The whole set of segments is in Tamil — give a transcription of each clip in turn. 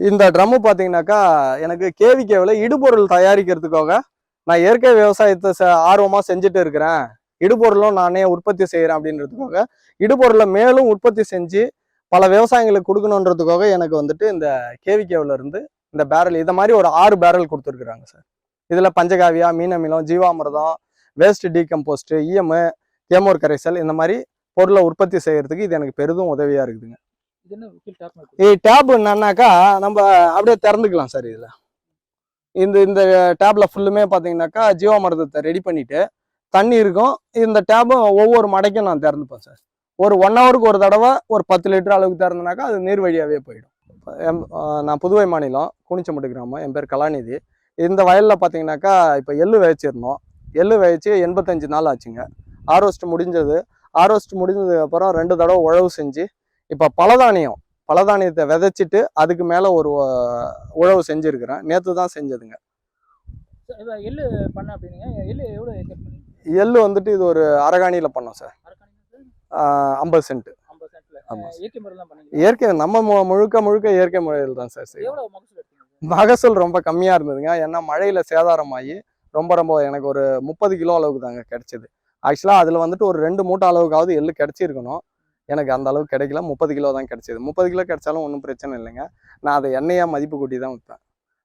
இந்த ட்ரம்மு பார்த்தீங்கன்னாக்கா எனக்கு கேவிகேவில் இடுபொருள் தயாரிக்கிறதுக்காக நான் இயற்கை விவசாயத்தை ச ஆர்வமாக செஞ்சுட்டு இருக்கிறேன். இடுபொருளும் நானே உற்பத்தி செய்கிறேன் அப்படின்றதுக்காக இடுபொருளை மேலும் உற்பத்தி செஞ்சு பல விவசாயிகளுக்கு கொடுக்கணுன்றதுக்காக எனக்கு வந்துட்டு இந்த கேவிகேவில் இருந்து இந்த பேரல் இதை மாதிரி ஒரு ஆறு பேரல் கொடுத்துருக்குறாங்க சார் இதில் பஞ்சகாவியா மீனமிலம் ஜீவாமிர்தம் வேஸ்ட் டீகம்போஸ்ட் இஎம் கேமோர் கரைசல் இந்த மாதிரி பொருளை உற்பத்தி செய்கிறதுக்கு இது எனக்கு பெரிதும் உதவியாக இருக்குதுங்க. இது டேப் என்னன்னாக்கா நம்ம அப்படியே திறந்துக்கலாம் சார் இதில். இந்த இந்த டேப்பில் ஃபுல்லுமே பார்த்தீங்கன்னாக்கா ஜீவா மருந்தத்தை ரெடி பண்ணிவிட்டு தண்ணி இருக்கும். இந்த டேப்பும் ஒவ்வொரு மடைக்கும் நான் திறந்துப்பேன் சார் ஒரு ஒன் ஹவருக்கு ஒரு தடவை ஒரு பத்து லிட்டர் அளவுக்கு திறந்தனாக்கா அது நீர் வழியாகவே போயிடும். எம் நான் புதுவை மாநிலம் குனிச்சம்பட்டு கிராமம் என் பேர் கலாநிதி. இந்த வயலில் பார்த்தீங்கன்னாக்கா இப்போ எள்ளு விதைச்சிருந்தோம். எள்ளு விதைச்சு எண்பத்தஞ்சு நாள் ஆச்சுங்க. ஆரோஸ்ட் முடிஞ்சது. ஆரோஸ்ட் முடிஞ்சதுக்கு அப்புறம் ரெண்டு தடவை உழவு செஞ்சு இப்போ பலதானியம் பலதானியத்தை விதைச்சிட்டு அதுக்கு மேலே ஒரு உழவு செஞ்சுருக்கிறேன். நேற்று தான் செஞ்சதுங்க. எள்ளு பண்ண அப்படின்னீங்க. எள்ளு எவ்வளோ எள்ளு வந்துட்டு இது ஒரு அரகாணியில் பண்ணோம் சார். ஐம்பது சென்ட். ஐம்பது சென்ட்ல. ஆமா. இயற்கை நம்ம முழுக்க முழுக்க இயற்கை முறையில் தான் சார் செய்யும் மகசூல் ரொம்ப கம்மியாக இருந்ததுங்க. ஏன்னா மழையில் சேதாரமாகி ரொம்ப ரொம்ப எனக்கு ஒரு முப்பது கிலோ அளவுக்கு தாங்க கிடைச்சது. ஆக்சுவலாக அதில் வந்துட்டு ஒரு ரெண்டு மூட்டை அளவுக்காவது எள்ளு கிடைச்சிருக்கணும். எனக்கு அந்த அளவுக்கு கிடைக்கல. முப்பது கிலோ தான் கிடைச்சது. முப்பது கிலோ கிடைச்சாலும் ஒன்றும் பிரச்சனை இல்லைங்க. நான் அதை எண்ணெயாக மதிப்பு கூட்டி தான் விற்பேன்.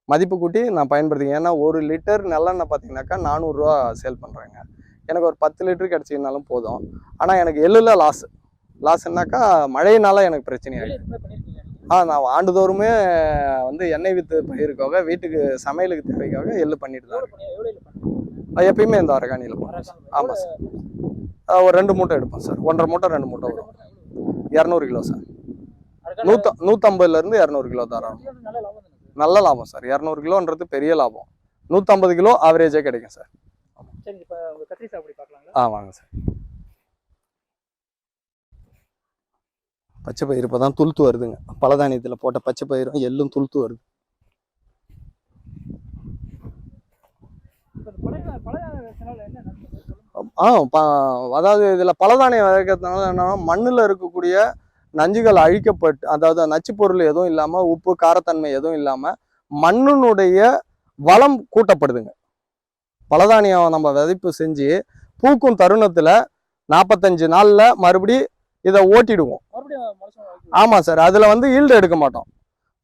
மதிப்பு கூட்டி நான் பயன்படுத்திங்க ஏன்னா ஒரு லிட்டர் நல்லெண்ணெய் பார்த்தீங்கன்னாக்கா நானூறுரூவா சேல் பண்ணுறேங்க எனக்கு ஒரு பத்து லிட்டர் கிடைச்சிங்கனாலும் போதும். ஆனால் எனக்கு எள்ளில் லாஸ் லாஸ்னாக்கா மழையினால எனக்கு பிரச்சனை ஆகிடுது ஆ நான் ஆண்டுதோறுமே வந்து எண்ணெய் வித்து பயிருக்காக வீட்டுக்கு சமையலுக்கு தேவைக்காக எள்ளு பண்ணிட்டு தான் இருக்கேன். எப்பயுமே இந்த அரகாணியில் போகிறேன் சார். ஆமாம் சார். ஒரு ரெண்டு மூட்டை எடுப்போம் சார். ஒன்றரை மூட்டை ரெண்டு மூட்டை வரும். இரநூறு கிலோ சார். நூத்த நூற்றம்பதுலேருந்து இரநூறு கிலோ தரோம் நல்ல லாபம் சார். இரநூறு கிலோன்றது பெரிய லாபம். நூற்றம்பது கிலோ ஆவரேஜே கிடைக்கும் சார். ஆ வாங்க சார். பச்சை பயிர் இப்போ தான் துளுத்து வருதுங்க. பலதானியத்தில் போட்ட பச்சை பயிரும் எள்ளும் துளுத்து வருது. பழைய பழைய சேனல் என்ன நன்மை சொல்லுங்க ஆ அதாவது இதில் பலதானியம் விதைக்கிறதுனால என்னன்னா மண்ணில் இருக்கக்கூடிய நஞ்சுகள் அழிக்கப்பட்டு அதாவது நச்சு பொருள் எதுவும் இல்லாமல் உப்பு காரத்தன்மை எதுவும் இல்லாமல் மண்ணினுடைய வளம் கூட்டப்படுதுங்க. பலதானியம் நம்ம விதைப்பு செஞ்சு பூக்கும் தருணத்தில் நாற்பத்தஞ்சு நாளில் மறுபடி இதை ஓட்டிடுவோம். ஆமாம் சார் அதில் வந்து ஈல்டு எடுக்க மாட்டோம்.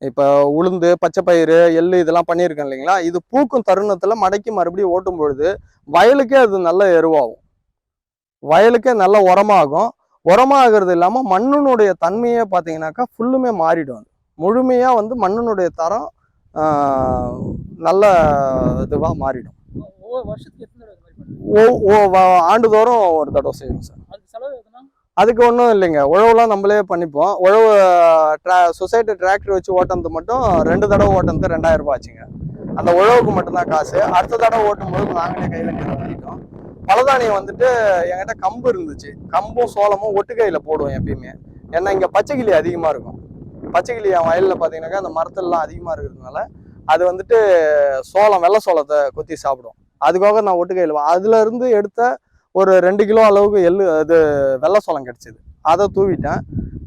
இப்போ உளுந்து பச்சை பயிறு எள்ளு இதெல்லாம் பண்ணியிருக்கேன் இல்லைங்களா? இது பூக்கும் தருணத்தில் மடக்கி மறுபடியும் ஓட்டும் பொழுது வயலுக்கே அது நல்ல எருவாகும். வயலுக்கே நல்ல உரமாகும். உரமாகிறது இல்லாமல் மண்ணினுடைய தன்மையே பார்த்தீங்கன்னாக்கா ஃபுல்லுமே மாறிடும் முழுமையாக வந்து மண்ணினுடைய தரம் நல்ல இதுவாக மாறிடும். ஆண்டுதோறும் ஒரு தடவை செய்வோம் சார். அதுக்கு ஒன்றும் இல்லைங்க. உழவுலாம் நம்மளே பண்ணிப்போம். உழவு ட்ரா சொசைட்டி டிராக்டர் வச்சு ஓட்டுறது மட்டும் ரெண்டு தடவை ஓட்டுறது ரெண்டாயிரம் ரூபாய் ஆச்சுங்க. அந்த உழவுக்கு மட்டும்தான் காசு. அடுத்த தடவை ஓட்டும்போது நாங்களே கையில் பலதானியம் வந்துட்டு என்கிட்ட கம்பு இருந்துச்சு. கம்பும் சோளமும் ஒட்டுக்கையில் போடுவோம் எப்பயுமே. ஏன்னா இங்கே பச்சைக்கிளி அதிகமாக இருக்கும். பச்சைக்கிளி என் வயலில் பார்த்தீங்கன்னாக்கா அந்த மரத்துலலாம் அதிகமாக இருக்கிறதுனால அது வந்துட்டு சோளம் வெள்ளை சோளத்தை கொத்தி சாப்பிடும். அதுக்காக நான் ஒட்டுக்கையில் அதுல இருந்து எடுத்த ஒரு ரெண்டு கிலோ அளவுக்கு எள்ளு அது வெள்ளை சோளம் கிடச்சிது. அதை தூவிட்டேன்.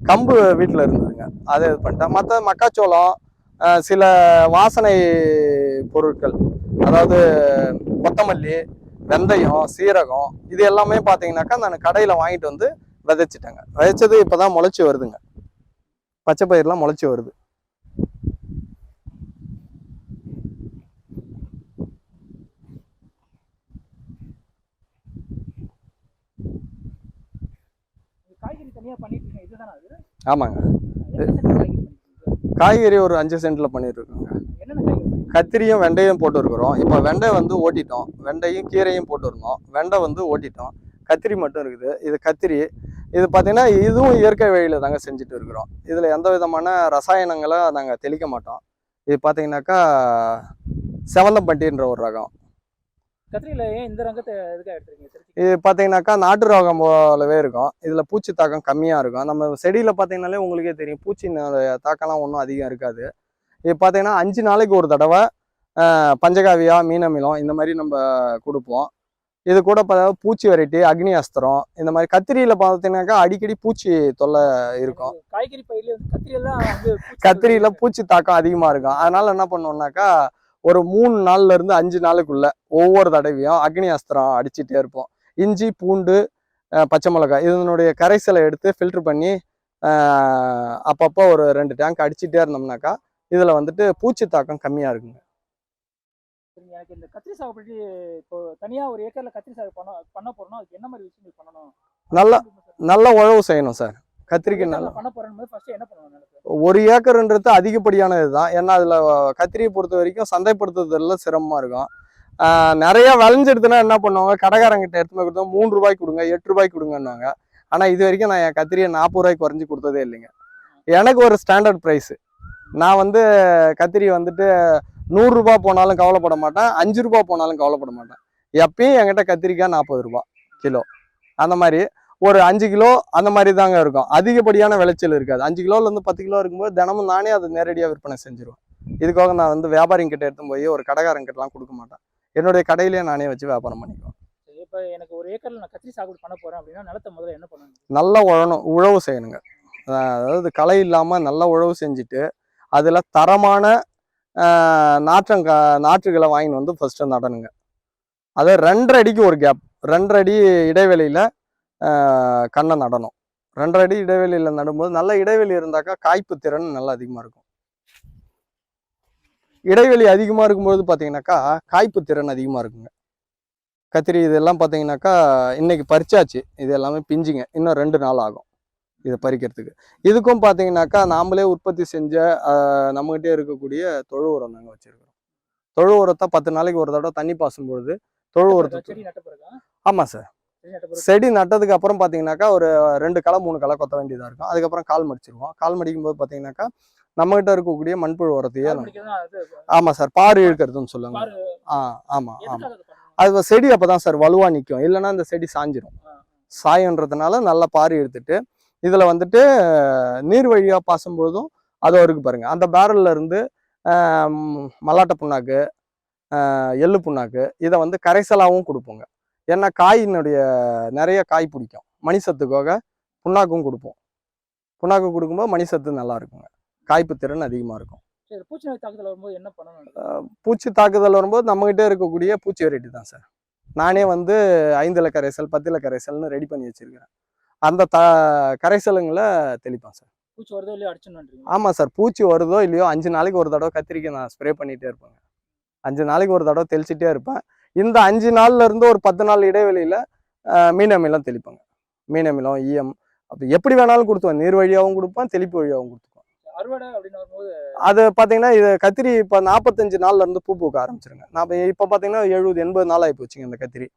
கம்பு வீட்டில் இருந்ததுங்க. அதை இது பண்ணிட்டேன். மற்ற மக்காச்சோளம் சில வாசனை பொருட்கள் அதாவது கொத்தமல்லி வெந்தயம் சீரகம் இது எல்லாமே பார்த்தீங்கன்னாக்கா நான் கடையில் வாங்கிட்டு வந்து விதைச்சிட்டேங்க. விதைச்சது இப்போ தான் முளைச்சி வருதுங்க. பச்சை பயிரெலாம் முளைச்சி வருது. ஆமாங்க. காய்கறி ஒரு அஞ்சு சென்ட்டில் பண்ணிட்டு இருக்கோங்க? கத்திரியும் வெண்டையும் போட்டு இருக்கிறோம் இப்போ வெண்டை வந்து ஓட்டிட்டோம். வெண்டையும் கீரையும் போட்டு இருந்தோம் வெண்டை வந்து ஓட்டிட்டோம். கத்திரி மட்டும் இருக்குது. இது கத்திரி. இது பார்த்தீங்கன்னா இதுவும் இயற்கை வழியில் தாங்க செஞ்சுட்டு இருக்கிறோம். இதில் எந்த விதமான ரசாயனங்களை நாங்கள் தெளிக்க மாட்டோம். இது பார்த்தீங்கன்னாக்கா செவந்தப்பட்டின்ற ஒரு ரகம். இது பார்த்தீங்கன்னாக்கா நாட்டு ரகம் போலவே இருக்கும். இதில் பூச்சி தாக்கம் கம்மியாக இருக்கும். நம்ம செடியில் பார்த்தீங்கன்னாலே உங்களுக்கே தெரியும். பூச்சியினுடைய தாக்கம்லாம் ஒன்றும் அதிகம் இருக்காது. இது பார்த்தீங்கன்னா அஞ்சு நாளைக்கு ஒரு தடவை பஞ்சகாவியா மீனமிலம் இந்த மாதிரி நம்ம கொடுப்போம். இது கூட பார்த்தா பூச்சி வெரைட்டி அக்னி அஸ்திரம் இந்த மாதிரி கத்திரியில் பார்த்தீங்கன்னாக்கா அடிக்கடி பூச்சி தொல்லை இருக்கும். காய்கறி பயிர்ல கத்திரியில. பூச்சி தாக்கம் அதிகமா இருக்கும். அதனால என்ன பண்ணுவோம்னாக்கா ஒரு மூணு நாள்ல இருந்து அஞ்சு நாளுக்குள்ள ஒவ்வொரு தடவையும் அக்னி அஸ்திரம் அடிச்சிட்டே இருப்போம். இஞ்சி பூண்டு பச்சை மிளகாய் இதனுடைய கரைசலை எடுத்து ஃபில்டர் பண்ணி அப்பப்போ ஒரு ரெண்டு டேங்க் அடிச்சிட்டே இருந்தோம்னாக்கா இதுல வந்துட்டு பூச்சி தாக்கம் கம்மியா இருக்குங்க. எனக்கு இந்த கத்திரி சாகுபடி இப்போ தனியா ஒரு ஏக்கர்ல கத்திரி சாகு பண்ண பண்ண போறோம்னா அதுக்கு என்ன மாதிரி விஷயங்கள் பண்ணணும்? நல்ல நல்ல உழவு செய்யணும் சார். கத்திரிக்கு நல்ல பண்ண போறேன்னு ஃபர்ஸ்ட் என்ன பண்ணணும் ஒரு ஏக்கர்ன்றது அதிகப்படியான இதுதான். ஏன்னா அதில் கத்திரியை பொறுத்த வரைக்கும் சந்தைப்படுத்துறதுல சிரமமாக இருக்கும். நிறைய விளைஞ்சிடுதுன்னா என்ன பண்ணுவாங்க? கடைக்காரங்கிட்ட எடுத்து போய் கொடுத்தா மூணு ரூபாய்க்கு கொடுங்க எட்டு ரூபாய்க்கு கொடுங்கன்னுவாங்க. ஆனால் இது வரைக்கும் நான் என் கத்திரியை நாற்பது ரூபாய்க்கு குறைஞ்சி கொடுத்ததே இல்லைங்க. எனக்கு ஒரு ஸ்டாண்டர்ட் ப்ரைஸு நான் வந்து கத்திரி வந்துட்டு நூறுரூபா போனாலும் கவலைப்பட மாட்டேன். அஞ்சு ரூபா போனாலும் கவலைப்பட மாட்டேன். எப்பயும் என்கிட்ட கத்திரிக்காய் நாற்பது ரூபா கிலோ. அந்த மாதிரி. ஒரு அஞ்சு கிலோ அந்த மாதிரி தாங்க இருக்கும். அதிகப்படியான விளைச்சல் இருக்காது. அஞ்சு கிலோல இருந்து பத்து கிலோ இருக்கும்போது தினமும் நானே அதை நேரடியாக விற்பனை செஞ்சிருவேன். இதுக்காக நான் வந்து வியாபாரிங்க கிட்ட எடுத்து போய் ஒரு கடைக்காரங்க கிட்டலாம் கொடுக்க மாட்டேன். என்னுடைய கடையிலேயே நானே வச்சு வியாபாரம் பண்ணிக்குவேன். சரி, இப்போ எனக்கு ஒரு ஏக்கர்ல நான் கத்திரி சாகுபடி பண்ண போறேன் அப்படின்னா நிலத்தை முதல்ல என்ன பண்ணணும்? நல்லா உழணும் உழவு செய்யணுங்க. அதாவது களை இல்லாமல் நல்லா உழவு செஞ்சுட்டு அதில் தரமான நாற்றங்க நாற்றுகளை வாங்கின்னு வந்து ஃபஸ்ட்டு நடணுங்க அதை ரெண்டரை அடிக்கு ஒரு கேப் ரெண்டரை அடி இடைவெளியில் கண்ணை நடணும். ரெண்டரை அடி இடைவெளியில் நடும்போது நல்ல இடைவெளி இருந்தாக்கா காய்ப்பு திறன் நல்லா அதிகமாக இருக்கும். இடைவெளி அதிகமாக இருக்கும்போது பார்த்தீங்கன்னாக்கா காய்ப்பு திறன் அதிகமாக இருக்குங்க. கத்திரி இதெல்லாம் பார்த்தீங்கன்னாக்கா இன்றைக்கி பறிச்சாச்சு. இது எல்லாமே பிஞ்சுங்க. இன்னும் ரெண்டு நாள் ஆகும். இதை பறிக்கிறதுக்கு. இதுக்கும் பார்த்தீங்கன்னாக்கா நாமளே உற்பத்தி செஞ்ச நம்மகிட்டே இருக்கக்கூடிய தொழு உரம் தாங்க வச்சிருக்கிறோம். தொழு உரத்தை பத்து நாளைக்கு ஒரு தடவை தண்ணி பாசும் பொழுது தொழு உரத்தை ஆமாம் சார். செடி நட்டதுக்கு அப்புறம் பார்த்தீங்கன்னாக்கா ஒரு ரெண்டு களை மூணு களை கொத்த வேண்டியதாக இருக்கும். அதுக்கப்புறம் கால் மடிச்சிருவோம். கால் மடிக்கும் போது பார்த்தீங்கன்னாக்கா நம்மகிட்ட இருக்கக்கூடிய மண்புழு உரத்தையே ஆமாம் சார். பாரு இழுக்கிறதுன்னு சொல்லுவாங்க. பாரு ஆ ஆமாம் ஆமாம் அது செடி அப்போ தான் சார். வலுவாக நிற்கும் இல்லைன்னா இந்த செடி சாஞ்சிரும். சாயன்றதுனால நல்லா பாரி எடுத்துட்டு இதில் வந்துட்டு நீர் வழியாக பாசும்பொழுதும் அது இருக்கு பாருங்க. அந்த பேரல்ல இருந்து மல்லாட்டை புண்ணாக்கு எள்ளு புண்ணாக்கு இதை வந்து கரைசலாகவும் கொடுப்போங்க. ஏன்னா காயினுடைய நிறைய காய் பிடிக்கும். மணிசத்துக்காக புண்ணாக்கும் கொடுப்போம். புண்ணாக்கு கொடுக்கும்போது மணிசத்து நல்லா இருக்குங்க. காய்ப்பு திறன் அதிகமாக இருக்கும். பூச்சி தாக்குதல் வரும்போது என்ன பண்ணணும்? பூச்சி தாக்குதல் வரும்போது நம்மகிட்ட இருக்கக்கூடிய பூச்சி வெரைட்டி தான் சார். நானே வந்து ஐந்துல கரைசல் பத்துல கரைசல்னு ரெடி பண்ணி வச்சிருக்கிறேன். அந்த த கரைசலுங்களை தெளிப்பேன் சார். பூச்சி வருதோ இல்லையோ அடிச்சுன்னு ஆமாம் சார் பூச்சி வருதோ இல்லையோ அஞ்சு நாளைக்கு ஒரு தடவை கத்திரிக்காய் நான் ஸ்ப்ரே பண்ணிகிட்டே இருப்பேங்க. அஞ்சு நாளைக்கு ஒரு தடவை தெளிச்சிட்டே இருப்பேன். இந்த அஞ்சு நாள்ல இருந்து ஒரு பத்து நாள் இடைவெளியில் மீன் அமிலம் தெளிப்பேங்க. மீன் அமிலம் ஈயம் அப்படி எப்படி வேணாலும் கொடுத்துவேன். நீர் வழியாகவும் கொடுப்பேன் தெளிப்பு வழியாகவும் கொடுத்துக்குவேன். அறுவடை அப்படின்னு வரும்போது அது பார்த்தீங்கன்னா இது கத்திரி இப்போ நாற்பத்தஞ்சு நாள்ல இருந்து பூ பூக்க ஆரம்பிச்சிருங்க. நான் இப்போ பார்த்தீங்கன்னா எழுபது எண்பது நாள் ஆகி போச்சுங்க இந்த கத்திரி.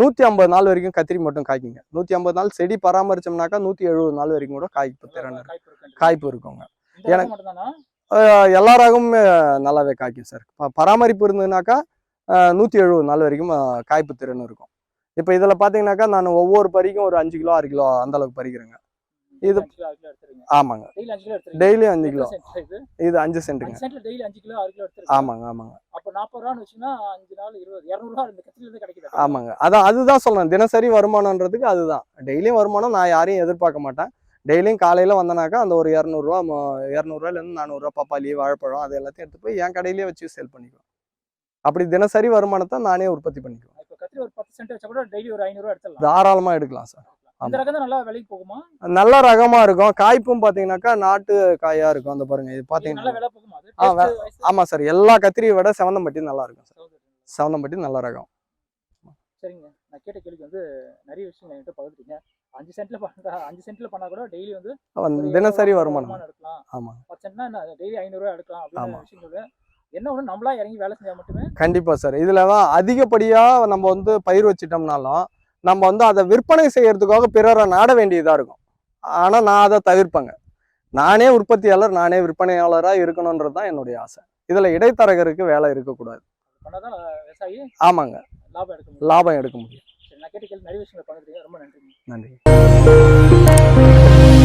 நூற்றி ஐம்பது நாள் வரைக்கும் கத்திரி மட்டும் காய்க்குங்க. நூற்றி ஐம்பது நாள் செடி பராமரிச்சோம்னாக்கா நூற்றி எழுபது நாள் வரைக்கும் கூட காய்ப்பு திறன். காய்ப்பு இருக்கு. காய்ப்பு இருக்குங்க. எனக்கு- எல்லா ரகமுமே நல்லாவே காய்க்கும் சார். பராமரிப்பு இருந்ததுனாக்கா நூற்றி எழுபது நாள் வரைக்கும் காய்ப்பு திறன் இருக்கும். இப்போ இதில் பார்த்தீங்கன்னாக்கா நான் ஒவ்வொரு பறிக்கும் ஒரு அஞ்சு கிலோ ஆறு கிலோ அந்த அளவுக்கு பறிக்கிறேங்க. இது- ஆமாங்க. டெய்லி அஞ்சு கிலோ இது? அஞ்சு சென்ட்டுங்க. டெய்லி அஞ்சு கிலோ ஆறு கிலோ எடுத்துருங்க. ஆமாங்க ஆமாங்க. அப்போ நாற்பது ரூபான்னு வச்சுன்னா அஞ்சு நாள் இருபது இரநூறுவா இந்த கத்திரில இருந்து கிடைக்குது? ஆமாங்க. அதான் அதுதான் சொல்றேன். தினசரி வருமானன்றதுக்கு அதுதான். டெய்லியும் வருமானம் நான் யாரையும் எதிர்பார்க்க மாட்டேன். டெய்லியும் காலையில் வந்தனாக்கா அந்த ஒரு இரநூறுவா இரநூறுவாலேருந்து நானூறுரூவா பப்பாளி வாழைப்பழம் அது எல்லாத்தையும் எடுத்து போய் என் கடையிலேயே வச்சு சேல் பண்ணிக்குவேன். அப்படி தினசரி வருமானத்தை நானே உற்பத்தி பண்ணிக்குவேன். தாராளமாக எடுக்கலாம் சார். ரகம் நல்லா விலைக்கு போகுமா? நல்ல ரகமாக இருக்கும். காய்ப்பும் பார்த்தீங்கன்னாக்கா நாட்டு காயாக இருக்கும். அந்த பாருங்க இது இது நல்லா பார்த்தீங்கன்னா விலை போகுமா? அது ஆ, வே- Taste wise? ஆமாம் சார். எல்லா கத்திரியை விட செவந்தம்பட்டி நல்லா இருக்கும் சார். செவந்தம்பட்டி நல்ல ரகம். சரிங்க. நான் கேட்ட கேள்விக்கு வந்து நிறைய விஷயம் என்கிட்ட பகிர்ந்துட்டீங்க. அஞ்சு சென்ட்ல பண்ணா அஞ்சு சென்ட்ல பண்ணா கூட டெய்லி வந்து தினசரி வருமானம். எடுக்கலாம். ஆமாம் பத்து சென்ட்னா டெய்லி ஐநூறுரூவா எடுக்கலாம் ஆமா. அப்படின்னு விஷயம் என்ன ஒன்று நம்மளா இறங்கி வேலை செஞ்சா மட்டுமே கண்டிப்பாக சார். இதில் தான் அதிகப்படியாக நம்ம வந்து பயிர் வச்சிட்டோம்னாலும் நம்ம வந்து அதை விற்பனை செய்யறதுக்காக பிறரை நாட வேண்டியதாக இருக்கும். ஆனால் நான் அதை தவிர்ப்பேங்க. நானே உற்பத்தியாளர் நானே விற்பனையாளராக இருக்கணுன்றது தான் என்னுடைய ஆசை. இதில் இடைத்தரகருக்கு வேலை இருக்கக்கூடாது. ஆமாங்க. லாபம் எடுக்க முடியும். நன்றி.